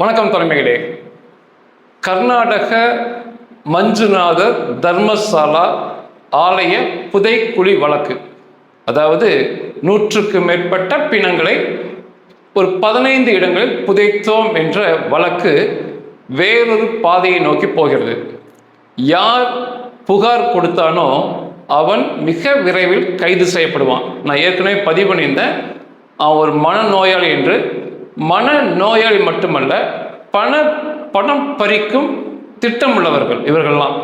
வணக்கம் தலைமைகளே கர்நாடக மஞ்சுநாதர் தர்மசாலா ஆலய புதைக்குழி வழக்கு. அதாவது நூற்றுக்கு மேற்பட்ட பிணங்களை ஒரு பதினைந்து இடங்களில் புதைத்தோம் என்ற வழக்கு வேறொரு பாதையை நோக்கி போகிறது. யார் புகார் கொடுத்தானோ அவன் மிக விரைவில் கைது செய்யப்படுவான். நான் ஏற்கனவே பதிவு பண்ணியிருந்தேன். அவன் ஒரு மனநோயாளி என்று மன நோயாளி மட்டுமல்ல பண பணம் பறிக்கும் திட்டமுள்ளவர்கள் இவர்கள்லாம்.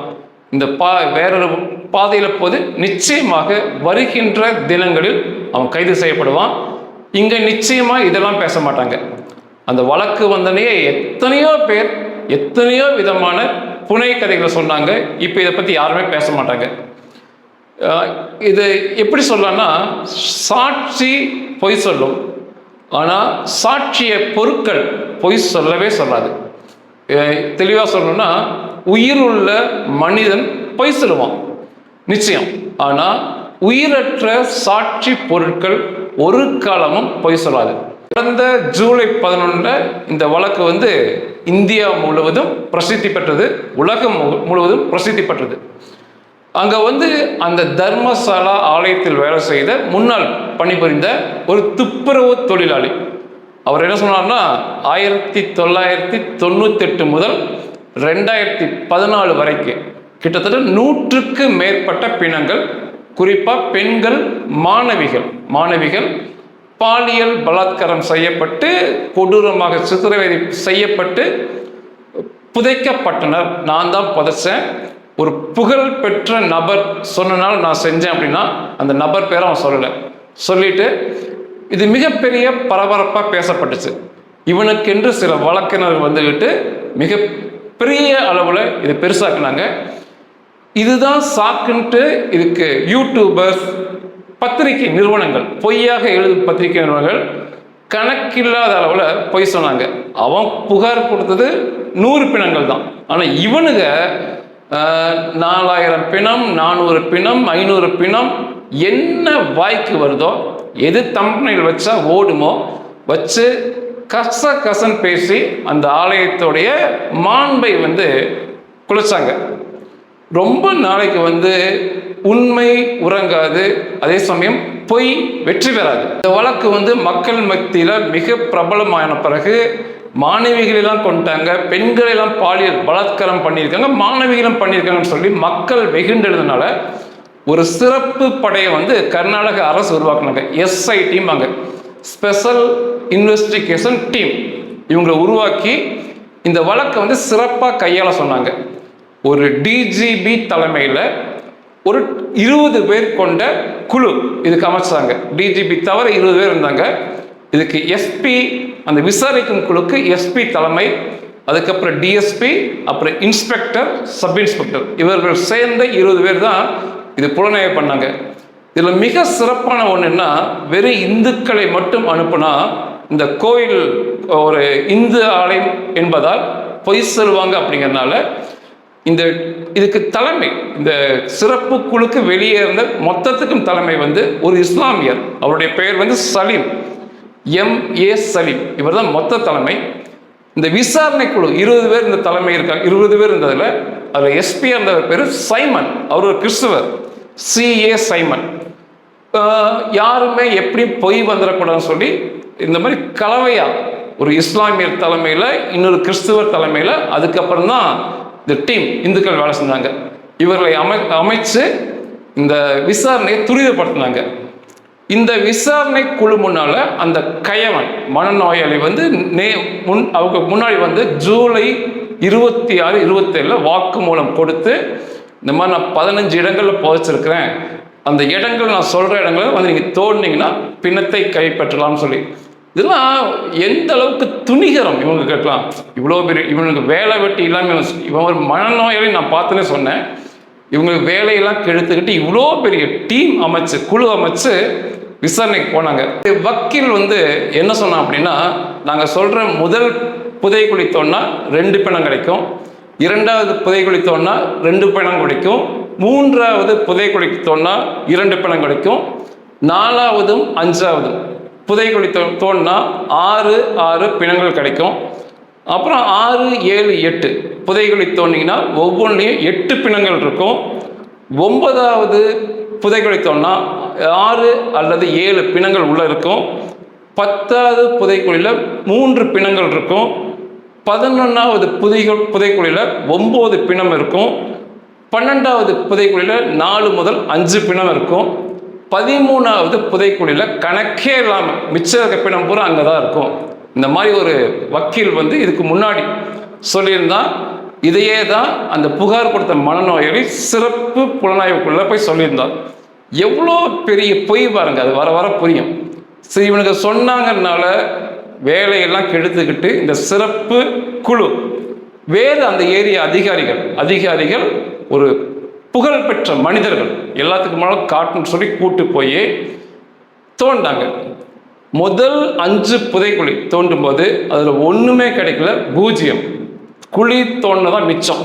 இந்த பா வேறொரு பாதையில் போது நிச்சயமாக வருகின்ற தினங்களில் அவன் கைது செய்யப்படுவான். இங்கே நிச்சயமாக இதெல்லாம் பேச மாட்டாங்க. அந்த வழக்கு வந்தனையே எத்தனையோ பேர் எத்தனையோ விதமான புனை கதைகளை சொன்னாங்க. இப்போ இதை பற்றி யாருமே பேச மாட்டாங்க. இது எப்படி சொல்லலாம்னா சாட்சி பொய் சொல்லும். ஆனால் சாட்சிய பொருட்கள் பொய் சொல்லவே சொல்லாது. தெளிவாக சொல்லணும்னா உள்ள மனிதன் பொய் சொல்லுவான். நிச்சயம். ஆனால் உயிரற்ற சாட்சி பொருட்கள் ஒரு காலமும் பொய் சொல்லாது. கடந்த ஜூலை பதினொன்றில் இந்த வழக்கு வந்து இந்தியா முழுவதும் பிரசித்தி பெற்றது உலகம் மு- முழுவதும் பிரசித்தி பெற்றது. அங்கே வந்து அந்த தர்மசாலா ஆலயத்தில் வேலை செய்த முன்னாள் பணிபுரிந்த ஒரு துப்புரவு தொழிலாளி. அவர் என்ன சொன்னார்னா ஆயிரத்தி தொள்ளாயிரத்தி தொண்ணூத்தெட்டு முதல் ரெண்டாயிரத்தி பதினாலு வரைக்கும் கிட்டத்தட்ட நூற்றுக்கு மேற்பட்ட பிணங்கள் குறிப்பாக பெண்கள் மாணவிகள் மாணவிகள் பாலியல் பலாத்காரம் செய்யப்பட்டு கொடூரமாக சித்திரவதை செய்யப்பட்டு புதைக்கப்பட்டனர். நான் தான் புதைச்சேன். ஒரு புகழ் பெற்ற நபர் சொன்னனால நான் செஞ்சேன் அப்படின்னா அந்த நபர் பேரை அவன் சொல்லலை. சொல்லிட்டு இது மிகப்பெரிய பரபரப்பாக பேசப்பட்டுச்சு. இவனுக்கென்று சில வழக்கினர்கள் வந்துக்கிட்டு மிக பெரிய அளவில் இது பெருசாக்குனாங்க. இதுதான் சாக்குன்ட்டு இதுக்கு யூடியூபர்ஸ் பத்திரிகை நிறுவனங்கள் பொய்யாக எழுதும் பத்திரிகை நிறுவனங்கள் கணக்கில்லாத அளவில் பொய் சொன்னாங்க. அவன் புகார் கொடுத்தது நூறு பிணங்கள் தான் ஆனால் இவனுங்க நாலாயிரம் பிணம் நானூறு பிணம் ஐநூறு பிணம். என்ன வாய்க்கு வருதோ எது தம்பனையில் வச்சா ஓடுமோ வச்சு கச கசன் பேசி அந்த ஆலயத்துடைய மாண்பை வந்து குளிச்சாங்க. ரொம்ப நாளைக்கு வந்து உண்மை உறங்காது அதே சமயம் பொய் வெற்றி பெறாது. இந்த வழக்கு வந்து மக்கள் மத்தியில் மிக பிரபலமான பிறகு மாணவிகளெல்லாம் கொண்டாங்க பெண்களெல்லாம் பாலியல் பலாத்காரம் பண்ணியிருக்காங்க மாணவிகளும் பண்ணியிருக்காங்கன்னு சொல்லி மக்கள் வெகுண்டெழுதுனால ஒரு சிறப்பு படையை வந்து கர்நாடக அரசு உருவாக்குனாங்க எஸ்ஐ டீம் அங்கே ஸ்பெஷல் இன்வெஸ்டிகேஷன் டீம் இவங்களை உருவாக்கி இந்த வழக்கை வந்து சிறப்பாக கையாள சொன்னாங்க. ஒரு டிஜிபி தலைமையில் ஒரு இருபது பேர் கொண்ட குழு இதுக்கு அமைச்சாங்க. டிஜிபி தவிர இருபது பேர் இருந்தாங்க. இதுக்கு எஸ்பி அந்த விசாரிக்கும் குழுக்கு எஸ்பி தலைமை அதுக்கப்புறம் டிஎஸ்பி அப்புறம் இன்ஸ்பெக்டர் சப் இன்ஸ்பெக்டர். இவர்கள் சேர்ந்த இருபது பேர் தான் இது புலனாய்வு பண்ணாங்க. இதில் மிக சிறப்பான ஒன்றுன்னா வெறும் இந்துக்களை மட்டும் அனுப்புனா இந்த கோயில் ஒரு இந்து ஆலயம் என்பதால் பொய் சொல்லுவாங்க அப்படிங்கிறனால இந்த இதுக்கு தலைமை இந்த சிறப்பு குழுக்கு வெளியே இருந்த மொத்தத்துக்கும் தலைமை வந்து ஒரு இஸ்லாமியர். அவருடைய பெயர் வந்து சலீம். M A Salim. இவர் தான் மொத்த தலைமை. இந்த விசாரணை குழு இருபது பேர் இந்த தலைமை இருக்காங்க. இருபது பேர் இருந்ததில் அதில் எஸ்பி அந்த பேர் சைமன். அவர் ஒரு கிறிஸ்துவர். CA Simon. யாருமே எப்படியும் பொய் வந்துடக்கூடாதுன்னு சொல்லி இந்த மாதிரி கலவையாக ஒரு இஸ்லாமியர் தலைமையில் இன்னொரு கிறிஸ்துவர் தலைமையில் அதுக்கப்புறம் தான் இந்த டீம் இந்துக்கள் வேலை செஞ்சாங்க. இவர்களை அமை அமைச்சு இந்த விசாரணையை துரிதப்படுத்தினாங்க. இந்த விசாரணை குழு முன்னால அந்த கயவன் மனநோயாளி வந்து நே முன் அவங்க முன்னாடி வந்து ஜூலை இருபத்தி ஆறு இருபத்தேழில் வாக்குமூலம் கொடுத்து இந்த மாதிரி நான் பதினஞ்சு இடங்களில் புதைச்சிருக்கிறேன். அந்த இடங்கள் நான் சொல்கிற இடங்களை வந்து நீங்கள் தோண்டினீங்கன்னா பிணத்தை கைப்பற்றலாம்னு சொல்லி. இதெல்லாம் எந்த அளவுக்கு துணிகரம் இவங்க கேட்கலாம். இவ்வளோ பெரிய இவனுக்கு வேலை வெட்டி இல்லாமல் இவன் ஒரு மனநோயாளி நான் பார்த்துன்னே சொன்னேன். இவங்களுக்கு வேலையெல்லாம் கெடுத்துக்கிட்டு இவ்வளோ பெரிய டீம் அமைச்சு குழு அமைச்சு விசாரணைக்கு போனாங்க. வக்கீல் வந்து என்ன சொன்னான் அப்படின்னா நாங்கள் சொல்கிற முதல் புதைக்குழி தோண்டா ரெண்டு பிணம் கிடைக்கும். இரண்டாவது புதைக்குழி தோண்டா ரெண்டு பிணம் கிடைக்கும். மூன்றாவது புதைக்குழி தோண்டா இரண்டு பிணம் கிடைக்கும். நாலாவதும் அஞ்சாவதும். புதைக்குழி தோ தோண்டினா ஆறு ஆறு பிணங்கள் கிடைக்கும். அப்புறம் ஆறு ஏழு எட்டு. புதைகுழி தோண்டிங்கன்னா ஒவ்வொன்றிலையும் எட்டு பிணங்கள் இருக்கும். ஒன்பதாவது புதைகுழி தோண்டினா ஆறு அல்லது ஏழு பிணங்கள் உள்ளே இருக்கும். பத்தாவது புதைக்குழியில் மூன்று பிணங்கள் இருக்கும். பதினொன்றாவது புதைகள் புதைக்குழியில் ஒம்பது பிணம் இருக்கும். பன்னெண்டாவது புதைக்குழியில் நாலு முதல் அஞ்சு பிணம் இருக்கும். பதிமூணாவது புதைக்குழியில் கணக்கே இல்லாமல் மிச்சம் இருக்க பிணம் பூரா அங்கே தான் இருக்கும். இந்த மாதிரி ஒரு வக்கீல் வந்து இதுக்கு முன்னாடி சொல்லியிருந்தான். இதையே தான் அந்த புகார் கொடுத்த மனநோயாளி சிறப்பு புலனாய்வுக்குள்ளே போய் சொல்லியிருந்தார் எவ்வளோ பெரிய பொய் பாருங்க அது வர வர புரியும். சரி இவனுக்கு சொன்னாங்கனால வேலையெல்லாம் கெடுத்துக்கிட்டு இந்த சிறப்பு குழு வேறு அந்த ஏரியா அதிகாரிகள் அதிகாரிகள் ஒரு புகழ்பெற்ற மனிதர்கள் எல்லாத்துக்கு மேலே காட்டுன்னு சொல்லி கூட்டு போய் தோண்டாங்க. முதல் அஞ்சு புதைக்குழி தோண்டும் போது அதில் ஒன்றுமே கிடைக்கல பூஜ்ஜியம். குழி தோண்டினதான் மிச்சம்.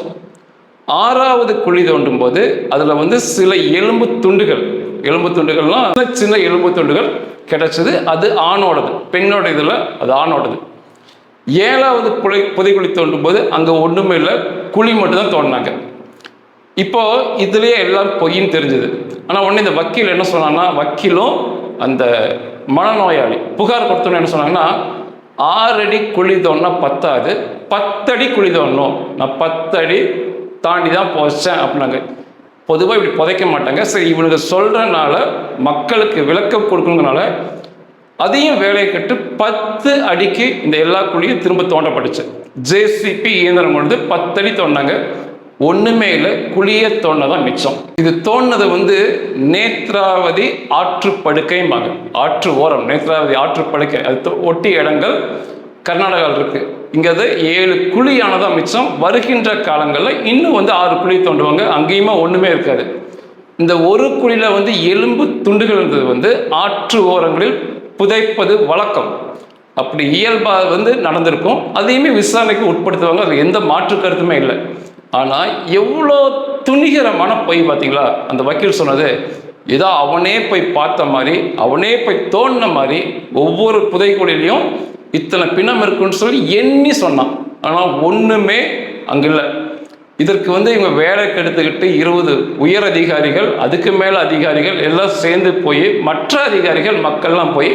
ஆறாவது குழி தோண்டும் போது அதில் வந்து சில எலும்பு துண்டுகள். எலும்பு துண்டுகள்லாம் சின்ன சின்ன எலும்பு துண்டுகள் கிடைச்சது அது ஆணோடது. பெண்ணோட இதில் அது ஆணோடது. ஏழாவது புலை புதைக்குழி தோண்டும் போது அங்கே ஒன்றுமே இல்லை குழி மட்டும் தான் தோண்டினாங்க இப்போ இதுலேயே எல்லாம் பொய்ன்னு தெரிஞ்சது. ஆனால் உடனே இந்த வக்கீல் என்ன சொன்னான்னா வக்கீலும் அந்த மனநோயாளி புகார் கொடுத்தோன்னு என்ன சொன்னாங்கன்னா ஆறடி குழி தோணுனா பத்தாது பத்தடி குழி தோணும். நான் பத்தடி தாண்டி தான் புதைச்சேன் அப்படின்னாங்க. பொதுவாக இப்படி புதைக்க மாட்டாங்க. சரி இவனுக்கு சொல்கிறனால மக்களுக்கு விளக்கம் கொடுக்கணுங்கனால அதையும் வேலையை கட்டு பத்து அடிக்கு இந்த எல்லா குழியும் திரும்ப தோண்டப்பட்டுச்சு. ஜேசிபி இயந்திரம் கொண்டு பத்தடி தோண்டினாங்க. ஒன்றுமே இல்லை குழிய தோண்டதான் மிச்சம். இது தோணது வந்து நேத்ராவதி ஆற்றுப்படுக்கைம்பாங்க ஆற்று ஓரம் நேத்ராவதி ஆற்றுப்படுக்கை அது ஒட்டி இடங்கள் கர்நாடகாவில் இருக்கு. இங்க அது ஏழு குழியானதான் மிச்சம். வருகின்ற காலங்களில் இன்னும் வந்து ஆறு குழி தோண்டுவாங்க. அங்கேயுமே ஒண்ணுமே இருக்காது. இந்த ஒரு குழியில வந்து எலும்பு துண்டுகள் இருந்தது வந்து ஆற்று ஓரங்களில் புதைப்பது வழக்கம். அப்படி இயல்பா வந்து நடந்திருக்கும். அதையுமே விசாரணைக்கு உட்படுத்துவாங்க. அதில் எந்த மாற்று கருத்துமே இல்லை. ஆனால் எவ்வளோ துணிகரமான பொய் பார்த்தீங்களா? அந்த வக்கீல் சொன்னது ஏதோ அவனே போய் பார்த்த மாதிரி அவனே போய் தோண்டின மாதிரி ஒவ்வொரு புதைக்குழிலையும் இத்தனை பிணம் இருக்குன்னு சொல்லி எண்ணி சொன்னான். ஆனால் ஒன்றுமே அங்கே இல்லை. இதற்கு வந்து இவங்க வேலை கெடுத்துக்கிட்டு இருபது உயர் அதிகாரிகள் அதுக்கு மேலே அதிகாரிகள் எல்லாம் சேர்ந்து போய் மற்ற அதிகாரிகள் மக்கள்லாம் போய்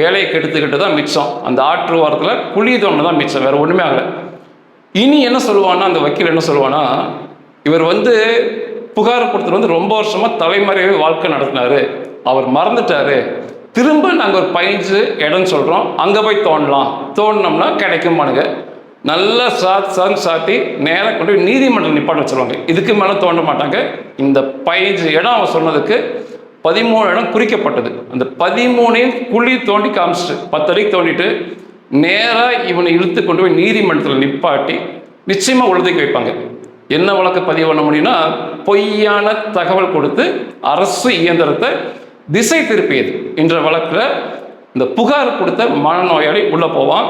வேலையை கெடுத்துக்கிட்டு தான் மிச்சம். அந்த ஆற்று ஓரத்தில் குழி தோண்டு தான் மிச்சம். வேறு ஒன்றுமே ஆகலை. இனி என்ன சொல்லுவான்னா அந்த வக்கீல் என்ன சொல்லுவானா இவர் வந்து புகார் கொடுத்துட்டு வந்து ரொம்ப வருஷமா தலைமறைவே வாழ்க்கை நடத்தினாரு. அவர் மறந்துட்டாரு. திரும்ப நாங்கள் ஒரு பதினஞ்சு இடம் சொல்கிறோம் அங்கே போய் தோண்டலாம். தோண்டினோம்னா கிடைக்குமானுங்க நல்லா சாத் சாங் சாத்தி நேராக கொண்டு போய் நீதிமன்றம் நிப்பாட்ட வச்சுருவாங்க. இதுக்கு மேலே தோண்ட மாட்டாங்க. இந்த பதினஞ்சு இடம் அவன் சொன்னதுக்கு பதிமூணு இடம் குறிக்கப்பட்டது. அந்த பதிமூணையும் குழி தோண்டி காமிச்சிட்டு பத்து அடிக்கு தோண்டிட்டு நேராக இவனை இழுத்து கொண்டு போய் நீதிமன்றத்தில் நிப்பாட்டி நிச்சயமாக உழுதைக்கு வைப்பாங்க என்ன வழக்கு பதிவு பண்ண முடியும்னா பொய்யான தகவல் கொடுத்து அரசு இயந்திரத்தை திசை திருப்பியது என்ற வழக்கில் இந்த புகார் கொடுத்த மனநோயாளி உள்ளே போவான்.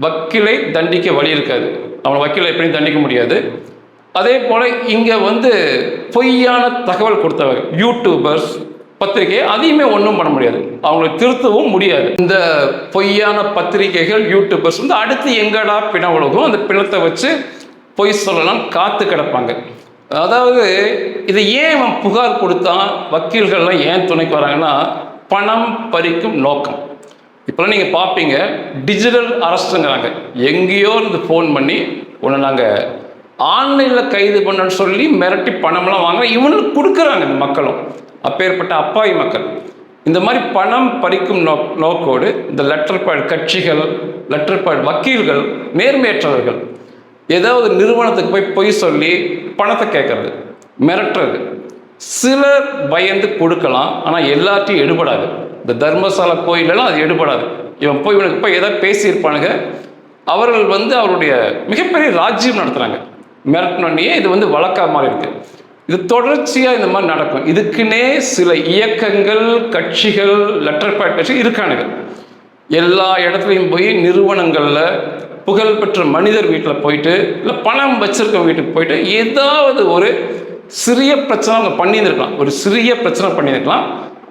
வக்கீலை தண்டிக்க வழி இருக்காது. அவனை வக்கீலை எப்படியும் தண்டிக்க முடியாது. அதே போல் இங்கே வந்து பொய்யான தகவல் கொடுத்தவங்க யூடியூபர்ஸ் பத்திரிகையை அதையுமே ஒன்றும் பண்ண முடியாது. அவங்களை திருத்தவும் முடியாது. இந்த பொய்யான பத்திரிகைகள் யூடியூபர்ஸ் வந்து அடுத்து எங்கடா பிண உலகம் அந்த பிணத்தை வச்சு பொய் சொல்லலாம் காத்து கிடப்பாங்க. அதாவது இதை ஏன் அவன் புகார் கொடுத்தான்? வக்கீல்கள்லாம் ஏன் துணைக்கு வராங்கன்னா பணம் பறிக்கும் நோக்கம். இப்போலாம் நீங்கள் பார்ப்பீங்க டிஜிட்டல் அரசுங்கிறாங்க எங்கேயோ இருந்து ஃபோன் பண்ணி உன்னை நாங்கள் ஆன்லைனில் கைது பண்ணன்னு சொல்லி மிரட்டி பணம்லாம் வாங்க இவனுக்கு கொடுக்குறாங்க இந்த மக்களும். அப்பேற்பட்ட அப்பாவி மக்கள். இந்த மாதிரி பணம் பறிக்கும் நோ நோக்கோடு இந்த லெட்டர் பேட் கட்சிகள் லெட்டர் பேட் வக்கீல்கள் நேர்மையற்றவர்கள் ஏதாவது நிறுவனத்துக்கு போய் பொய் சொல்லி பணத்தை கேட்கறது மிரட்டுறது. சிலர் பயந்து கொடுக்கலாம் ஆனால் எல்லாத்தையும் எடுபடாது. இந்த தர்மசாலா கோயிலெல்லாம் அது எடுபடாது. இவன் போய் இவனுக்கு போய் ஏதாவது பேசியிருப்பானுங்க. அவர்கள் வந்து அவருடைய மிகப்பெரிய ராஜ்யம் நடத்துகிறாங்க மிரட்டினோடனே இது வந்து வழக்காக மாதிரி இருக்குது இது தொடர்ச்சியாக இந்த மாதிரி நடக்கும். இதுக்குன்னே சில இயக்கங்கள் கட்சிகள் லெட்டர் பேட் கட்சி இருக்கானுங்க. எல்லா இடத்துலையும் போய் நிறுவனங்களில் புகழ்பெற்ற மனிதர் வீட்டில் போயிட்டு இல்லை பணம் வச்சிருக்க வீட்டுக்கு போயிட்டு ஏதாவது ஒரு சிறிய பிரச்சனை அவங்க பண்ணியிருந்திருக்கலாம். ஒரு சிறிய பிரச்சனை பண்ணியிருக்கலாம்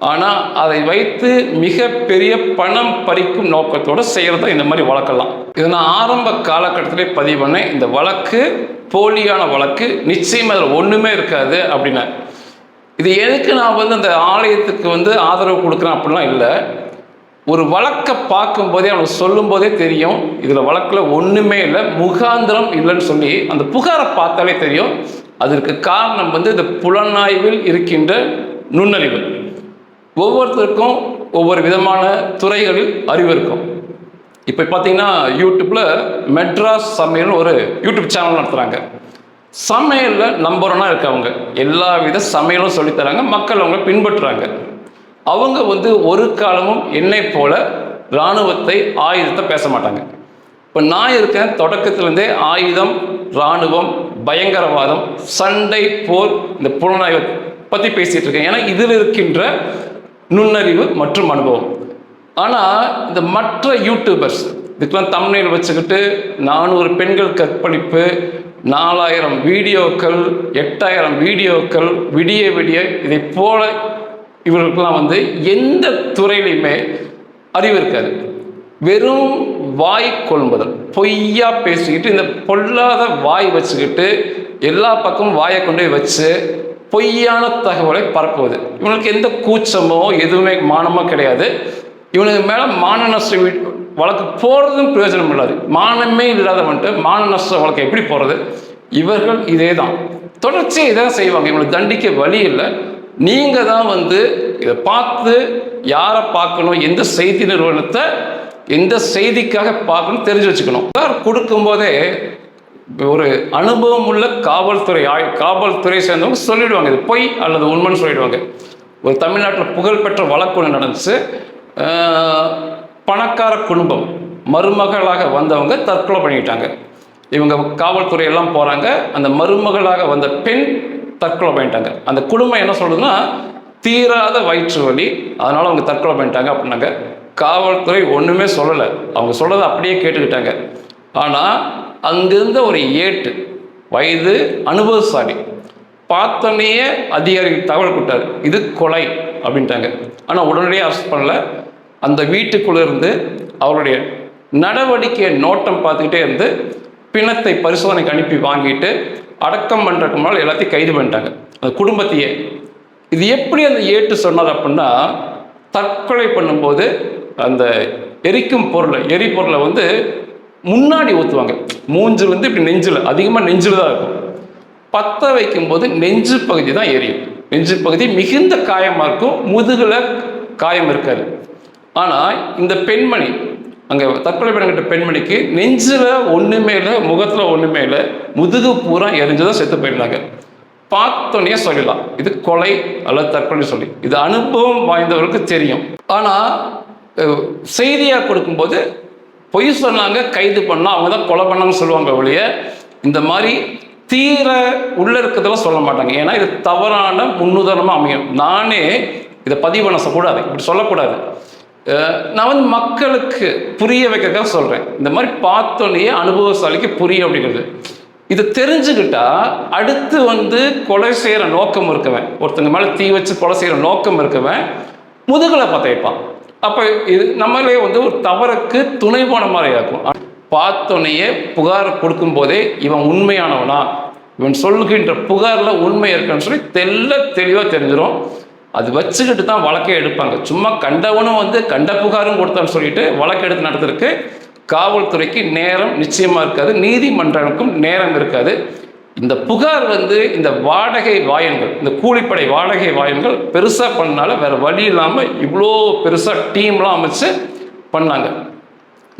ஆனால் அதை வைத்து மிகப்பெரிய பணம் பறிக்கும் நோக்கத்தோடு செய்கிறது தான் இந்த மாதிரி வழக்கெல்லாம். இது நான் ஆரம்ப காலகட்டத்திலே பதிவு பண்ணேன். இந்த வழக்கு போலியான வழக்கு நிச்சயம் அதில் ஒன்றுமே இருக்காது அப்படின்னா. இது எதுக்கு நான் வந்து அந்த ஆலயத்துக்கு வந்து ஆதரவு கொடுக்குறேன் அப்படிலாம் இல்லை. ஒரு வழக்கை பார்க்கும்போதே அவனுக்கு சொல்லும்போதே தெரியும். இதில் வழக்கில் ஒன்றுமே இல்லை முகாந்திரம் இல்லைன்னு சொல்லி அந்த புகாரை பார்த்தாலே தெரியும். அதற்கு காரணம் வந்து இந்த புலனாய்வில் இருக்கின்ற நுண்ணறிவு. ஒவ்வொருத்தருக்கும் ஒவ்வொரு விதமான துறைகளில் அறிவு இருக்கும். இப்போ பார்த்தீங்கன்னா யூடியூப்பில் மெட்ராஸ் சமையல்னு ஒரு யூடியூப் சேனல் நடத்துகிறாங்க சமையலில் நம்பர் ஒன்னாக இருக்கவங்க. எல்லா வித சமையலும் சொல்லித்தராங்க. மக்கள் அவங்கள பின்பற்றுறாங்க. அவங்க வந்து ஒரு காலமும் என்னை போல இராணுவத்தை ஆயுதத்தை பேச மாட்டாங்க. இப்போ நான் இருக்கேன் தொடக்கத்துலேருந்தே ஆயுதம் இராணுவம் பயங்கரவாதம் சண்டை போர் இந்த புலனாய்வை பற்றி பேசிகிட்டு இருக்கேன். ஏன்னா இதில் இருக்கின்ற நுண்ணறிவு மற்றும் அனுபவம். ஆனால் இந்த மற்ற யூடியூபர்ஸ் இதுக்கெல்லாம் தமிழில் வச்சுக்கிட்டு நானூறு பெண்கள் கற்பழிப்பு நாலாயிரம் வீடியோக்கள் எட்டாயிரம் வீடியோக்கள் விடிய விடிய இதை போல இவர்களுக்கெல்லாம் வந்து எந்த துறையிலையுமே அறிவு இருக்காது. வெறும் வாய் கொள்முதல் பொய்யா பேசிக்கிட்டு இந்த பொல்லாத வாய் வச்சுக்கிட்டு எல்லா பக்கமும் வாயை கொண்டு போய் வச்சு பொய்யான தகவலை பரப்புவது. இவனுக்கு எந்த கூச்சமோ எதுவுமே மானமோ கிடையாது. இவனுக்கு மேலே மான நஷ்ட வழக்கு போகிறதும் பிரயோஜனம் இல்லாது. மானமே இல்லாதவன்ட்டு மான நஷ்ட வழக்கு எப்படி போகிறது இவர்கள் இதே தான் தொடர்ச்சியாக இதான் தான் செய்வாங்க. இவங்களுக்கு தண்டிக்க வழி இல்லை. நீங்கள் தான் வந்து இதை பார்த்து யாரை பார்க்கணும் எந்த செய்தி நிறுவனத்தை எந்த செய்திக்காக பார்க்கணும் தெரிஞ்சு வச்சுக்கணும். கொடுக்கும்போதே ஒரு அனுபவம் உள்ள காவல்துறை ஆய் காவல்துறை சேர்ந்தவங்க சொல்லிடுவாங்க. இது பொய் அல்லது உண்மைன்னு சொல்லிடுவாங்க. ஒரு தமிழ்நாட்டில் புகழ்பெற்ற வழக்கு ஒன்று நடந்துச்சு. பணக்கார குடும்பம் மருமகளாக வந்தவங்க தற்கொலை பண்ணிக்கிட்டாங்க இவங்க காவல்துறை எல்லாம் போகிறாங்க அந்த மருமகளாக வந்த பெண் தற்கொலை பண்ணிட்டாங்க. அந்த குடும்பம் என்ன சொல்லுதுன்னா தீராத வயிற்று வலி அதனால் அவங்க தற்கொலை பண்ணிட்டாங்க அப்படின்னாங்க. காவல்துறை ஒன்றுமே சொல்லலை. அவங்க சொல்கிறத அப்படியே கேட்டுக்கிட்டாங்க. ஆனால் அங்கிருந்த ஒரு ஏட்டு வயது அனுபவசாலி. பார்த்தோன்னே அதிகாரிகள் தகவல் கொடுத்தாரு இது கொலை அப்படின்ட்டாங்க. ஆனால் உடனடியாக அரெஸ்ட் பண்ணல. அந்த வீட்டுக்குள்ள இருந்து அவருடைய நடவடிக்கையை நோட்டம் பார்த்துக்கிட்டே இருந்து பிணத்தை பரிசோதனைக்கு அனுப்பி வாங்கிட்டு அடக்கம் பண்ணுறதுக்கு முன்னால் எல்லாத்தையும் கைது பண்ணிட்டாங்க. அந்த குடும்பத்தையே. இது எப்படி அந்த ஏட்டு சொன்னார் அப்படின்னா தற்கொலை பண்ணும்போது அந்த எரிக்கும் பொருளை எரிபொருளை வந்து முன்னாடி ஊற்றுவாங்க மூஞ்சில் வந்து இப்படி நெஞ்சில் அதிகமாக நெஞ்சில் தான் இருக்கும். பற்ற வைக்கும்போது நெஞ்சு பகுதி தான் எரியும். நெஞ்சு பகுதி மிகுந்த காயமாக இருக்கும் முதுகில் காயம் இருக்காது. ஆனால் இந்த பெண்மணி அங்கே தற்கொலை பண்ணிக்கிட்ட பெண்மணிக்கு நெஞ்சில் ஒன்றுமே இல்லை முகத்தில் ஒன்றுமே இல்லை முதுகு பூரா எரிஞ்சதாக செத்து போயிருந்தாங்க. பார்த்தோன்னே சொல்லலாம் இது கொலை அல்லது தற்கொலை சொல்லி. இது அனுபவம் வாய்ந்தவருக்கு தெரியும். ஆனால் செய்தியாக கொடுக்கும்போது பொய் சொன்னாங்க கைது பண்ணால் அவங்க தான் கொலை பண்ணாங்கன்னு சொல்லுவாங்க ஒழிய இந்த மாதிரி தீர உள்ள இருக்கிறதெல்லாம் சொல்ல மாட்டாங்க. ஏன்னா இது தவறான முன்னுதாரணமாக அமையும். நானே இதை பதிவு பண்ண கூடாது இப்படி சொல்லக்கூடாது. நான் வந்து மக்களுக்கு புரிய வைக்கிறதுக்காக சொல்கிறேன் இந்த மாதிரி பார்த்தோன்னே அனுபவசாலிக்கு புரியும் அப்படிங்கிறது. இது தெரிஞ்சுக்கிட்டா அடுத்து வந்து கொலை செய்கிற நோக்கம் இருக்கவன். ஒருத்தங்க மேலே தீ வச்சு கொலை செய்கிற நோக்கம் இருக்கவன் முதுகலை பார்த்து வைப்பான். அப்போ இது நம்மளே வந்து ஒரு தவறுக்கு துணை போன மாதிரி இருக்கும் பார்த்தோன்னையே புகார் கொடுக்கும்போதே இவன் உண்மையானவனா? இவன் சொல்லுகின்ற புகாரில் உண்மை இருக்குன்னு சொல்லி தெல்ல தெளிவாக தெரிஞ்சிடும் அது வச்சுக்கிட்டு தான் வழக்கே எடுப்பாங்க. சும்மா கண்டவனும் வந்து கண்ட புகாரும் கொடுத்தான்னு சொல்லிட்டு வழக்கு எடுத்து நடத்துறதுக்கு காவல்துறைக்கு நேரம் நிச்சயமாக இருக்காது. நீதிமன்றங்களுக்கும் நேரம் இருக்காது. இந்த புகார் வந்து இந்த வாடகை வாயன்கள் இந்த கூலிப்படை வாடகை வாயன்கள் பெருசாக பண்ணால வேற வழி இல்லாமல் இவ்வளோ பெருசாக டீம்லாம் அமைச்சு பண்ணாங்க.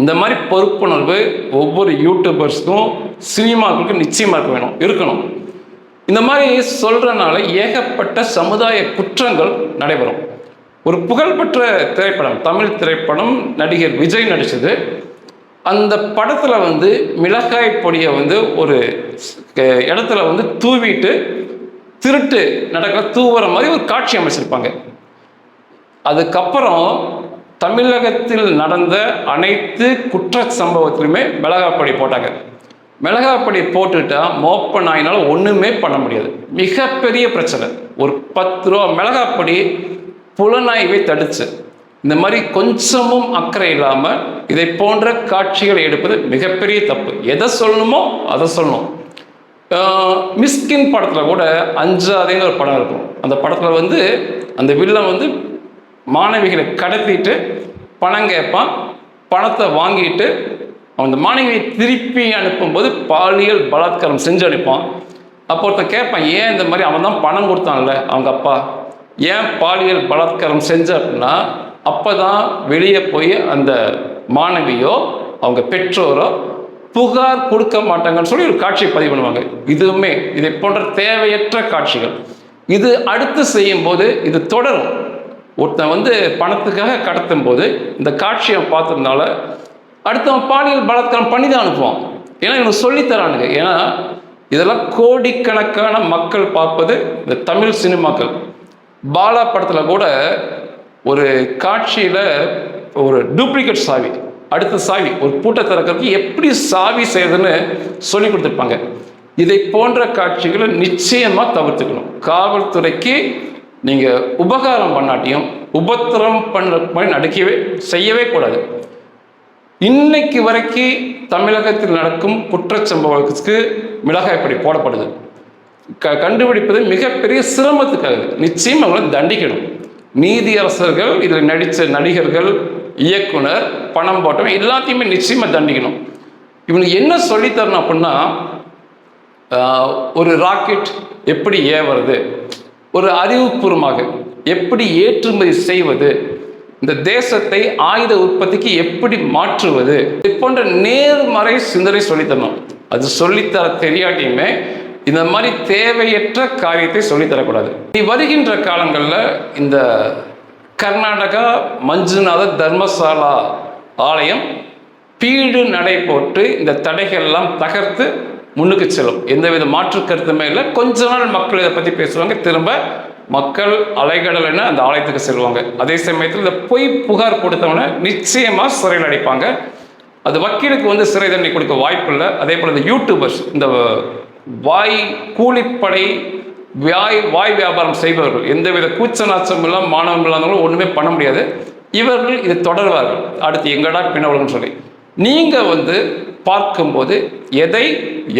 இந்த மாதிரி பொறுப்புணர்வு ஒவ்வொரு யூடியூபர்ஸ்க்கும் சினிமாக்களுக்கும் நிச்சயமாக இருக்க வேணும் இருக்கணும். இந்த மாதிரி சொல்கிறனால ஏகப்பட்ட சமுதாய குற்றங்கள் நடைபெறும். ஒரு புகழ்பெற்ற திரைப்படம் தமிழ் திரைப்படம் நடிகர் விஜய் நடித்தது அந்த படத்தில் வந்து மிளகாய் பொடியை வந்து ஒரு இடத்துல வந்து தூவிட்டு திருட்டு நடக்கிற தூவுற மாதிரி ஒரு காட்சி அமைச்சிருப்பாங்க. அதுக்கப்புறம் தமிழகத்தில் நடந்த அனைத்து குற்ற சம்பவத்திலுமே மிளகாப்பொடி போட்டாங்க. மிளகாப்பொடி போட்டுட்டா மோப்ப நாயினால் ஒன்றுமே பண்ண முடியாது. மிகப்பெரிய பிரச்சனை. ஒரு பத்து ரூபா மிளகாப்பொடி புலனாய்வை தடுச்சு. இந்த மாதிரி கொஞ்சமும் அக்கறை இல்லாமல் இதை போன்ற காட்சிகளை எடுப்பது மிகப்பெரிய தப்பு. எதை சொல்லணுமோ அதை சொல்லணும். மிஸ்கின் படத்தில் கூட அஞ்சாதேங்கிற ஒரு படம் இருக்கும். அந்த படத்தில் வந்து அந்த வில்லன் வந்து மாணவிகளை கடத்திட்டு பணம் கேட்பான் பணத்தை வாங்கிட்டு அந்த மாணவியை திருப்பி அனுப்பும்போது பாலியல் பலாத்காரம் செஞ்சு அனுப்பான். அப்போ ஒருத்தன் கேட்பான் ஏன் இந்த மாதிரி அவன் தான் பணம் கொடுத்தான்ல? அவங்க அப்பா ஏன் பாலியல் பலாத்காரம் செஞ்ச? அப்படின்னா அப்போ தான் வெளியே போய் அந்த மாணவியோ அவங்க பெற்றோரோ புகார் கொடுக்க மாட்டாங்கன்னு சொல்லி ஒரு காட்சியை பதிவு பண்ணுவாங்க. இதுவுமே இதை போன்ற தேவையற்ற காட்சிகள். இது அடுத்து செய்யும்போது இது தொடரும். ஒருத்தன் வந்து பணத்துக்காக கடத்தும் போது இந்த காட்சியை பார்த்ததுனால அடுத்தவன் பாலியல் பலாத்காரம் பண்ணி தான் அனுப்புவான். ஏன்னா இவனுக்கு சொல்லித்தரானுங்க ஏன்னா இதெல்லாம் கோடிக்கணக்கான மக்கள் பார்ப்பது இந்த தமிழ் சினிமாக்கள். பாலா படத்தில் கூட ஒரு காட்சியில் ஒரு டூப்ளிகேட் சாவி அடுத்த சாவி ஒரு பூட்டை திறக்கிறதுக்கு எப்படி சாவி செய்யுதுன்னு சொல்லி கொடுத்துருப்பாங்க. இதை போன்ற காட்சிகளை நிச்சயமாக தவிர்த்துக்கணும். காவல்துறைக்கு நீங்கள் உபகாரம் பண்ணாட்டியும் உபத்திரம் பண்ண பண்ணி நடிக்கவே செய்யவே கூடாது. இன்னைக்கு வரைக்கும் தமிழகத்தில் நடக்கும் குற்றச்சம்பவத்துக்கு மிளகாய் படி போடப்படுது. க கண்டுபிடிப்பது மிகப்பெரிய சிரமத்துக்காக நிச்சயம் அவங்களை தண்டிக்கணும். நீதியரசர்கள் இதில் நடித்த நடிகர்கள் இயக்குனர் பணம் போட்டவன் எல்லாத்தையுமே நிச்சயமாக தண்டிக்கணும். இவனுக்கு என்ன சொல்லித்தரணும் அப்படின்னா ஒரு ராக்கெட் எப்படி ஏவுறது ஒரு அறிவுபூர்வமாக எப்படி ஏற்றுமதி செய்வது இந்த தேசத்தை ஆயுத உற்பத்திக்கு எப்படி மாற்றுவது இது போன்ற நேர்மறை சிந்தனை சொல்லித்தரணும். அது சொல்லித்தர தெரியாட்டியுமே இந்த மாதிரி தேவையற்ற காரியத்தை சொல்லித்தரக்கூடாது. இனி வருகின்ற காலங்களில் இந்த கர்நாடகா மஞ்சுநாத தர்மசாலா ஆலயம் பீடு நடை போட்டு இந்த தடைகள்லாம் தகர்த்து முன்னுக்கு செல்லும். எந்தவித மாற்று கருத்துமே இல்லை. கொஞ்ச நாள் மக்கள் இதை பற்றி பேசுவாங்க. திரும்ப மக்கள் அலைகடலைன்னு அந்த ஆலயத்துக்கு செல்வாங்க. அதே சமயத்தில் இந்த பொய் புகார் கொடுத்தவனை நிச்சயமாக சிறையில் அடைப்பாங்க. அது வக்கீலுக்கு வந்து சிறை தண்டனை கொடுக்க வாய்ப்பு இல்லை அதே போல் இந்த யூடியூபர்ஸ் இந்த வாய் கூலிப்படை வாய் வாய் வியாபாரம் செய்பவர்கள் எந்தவித கூச்ச நாச்சம் இல்லாமல் மாணவர்கள் இல்லாதவங்களும் ஒன்றுமே பண்ண முடியாது. இவர்கள் இது தொடர்வார்கள். அடுத்து எங்கடா பின்னவர்கள்னு சொல்லி. நீங்கள் வந்து பார்க்கும்போது எதை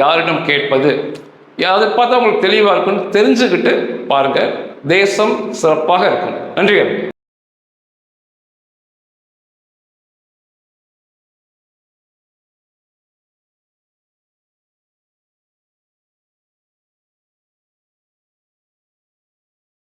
யாரிடம் கேட்பது? அதை பார்த்தா உங்களுக்கு தெளிவாக இருக்கும்னு தெரிஞ்சுக்கிட்டு பாருங்கள் தேசம் சிறப்பாக இருக்கும். நன்றிகள்